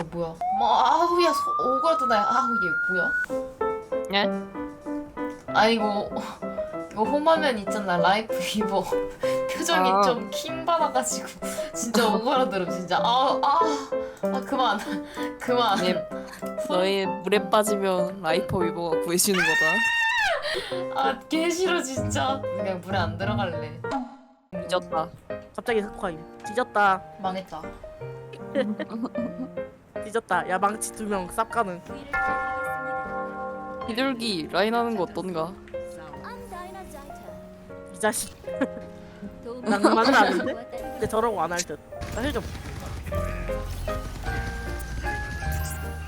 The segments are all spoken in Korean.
이거 뭐야? 뭐 아우 야 소- 오그라드네. 아우 얘 뭐야? 예? 아 이거 이거 홈화면 있잖아 라이프 이버 표정이 아. 좀킴 받아가지고 진짜 오그라들어 진짜 아아 아, 그만 그만 예. 너희 물에 빠지면 라이퍼 위버가 구해주는 거다. 아 개 싫어 진짜 그냥 물에 안 들어갈래 잊었다. 갑자기 흑화임. 뒤졌다. 망했다 뒤졌다. 야 망치 두 명 쌉 가는. 비둘기 라인 하는 거 어떤가? 이 자식. 난 그만은 아닌데? 근데 저러고 안 할 듯. 나힐 좀.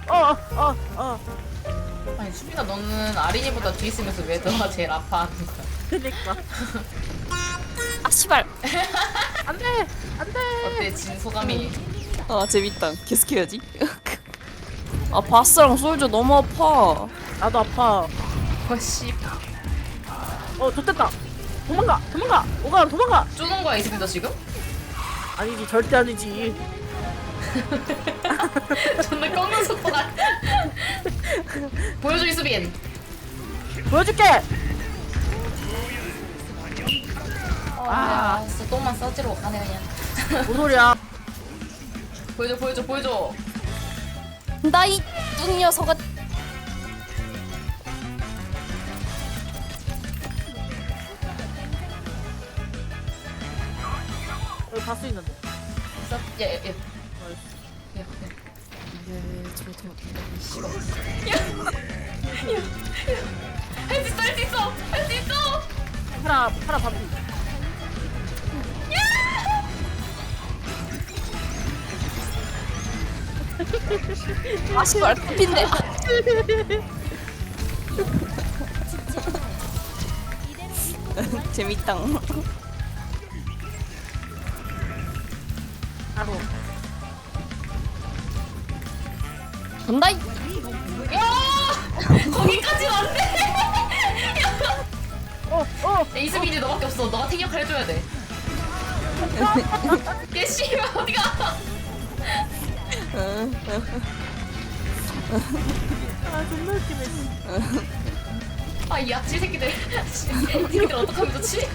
어, 어, 어. 아니 수빈아 너는 아린이보다 뒤에 있으면서 왜 너가 제일 아파하는 거야 그니까. 아 씨발. 안 돼! 안 돼! 어때 진 소감이 아 재밌다. 계속해야지. 아 바스랑 솔저 너무 아파. 나도 아파. 어씨 어, 좋됐다. 도망가! 도망가! 오가 도망가! 쪼는 거야 이수빈 너 지금? 아니지, 절대 아니지. 존나 꺾는 속도가 보여줘 이수빈 보여줄게! 아 진짜 똥만 싸지러 가네 그냥 뭔 소리야? 보여줘 보여줘 보여줘 나이 뚱 녀석아. 여기 바스 있는데. 예예 예. 예, 저, 저, 할수 있어 할 수 있어 할 수 있어 파라, 파라 반피. 아 씨발 핀데. 재밌다. 바로. 간다이. 야 거기까지 왔네 어, 어! 야, 이수빈이 너밖에 없어 너가 택역 해줘야 돼 개씨 어디가 아, 존나 웃기네. 아이 새끼들 이 새끼들 어떡하면 좋지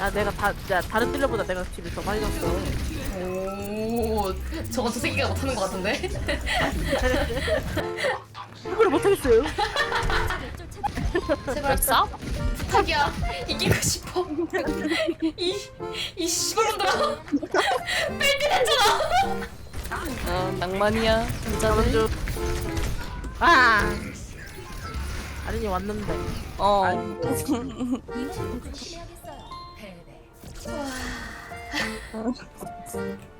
야, 내가 다, 야, 다른 딜러보다 내가 딜을 더 많이 넣었어. 오 저거 저 새끼가 못하는 것 같은데 이걸 못하겠어요. 제발 싸? 부탁이야 이기고 싶어 이 이 씨발놈들아 뺄때 했잖아 어 낭만이야. 저는 좀. 아! 아린이 왔는데. 어.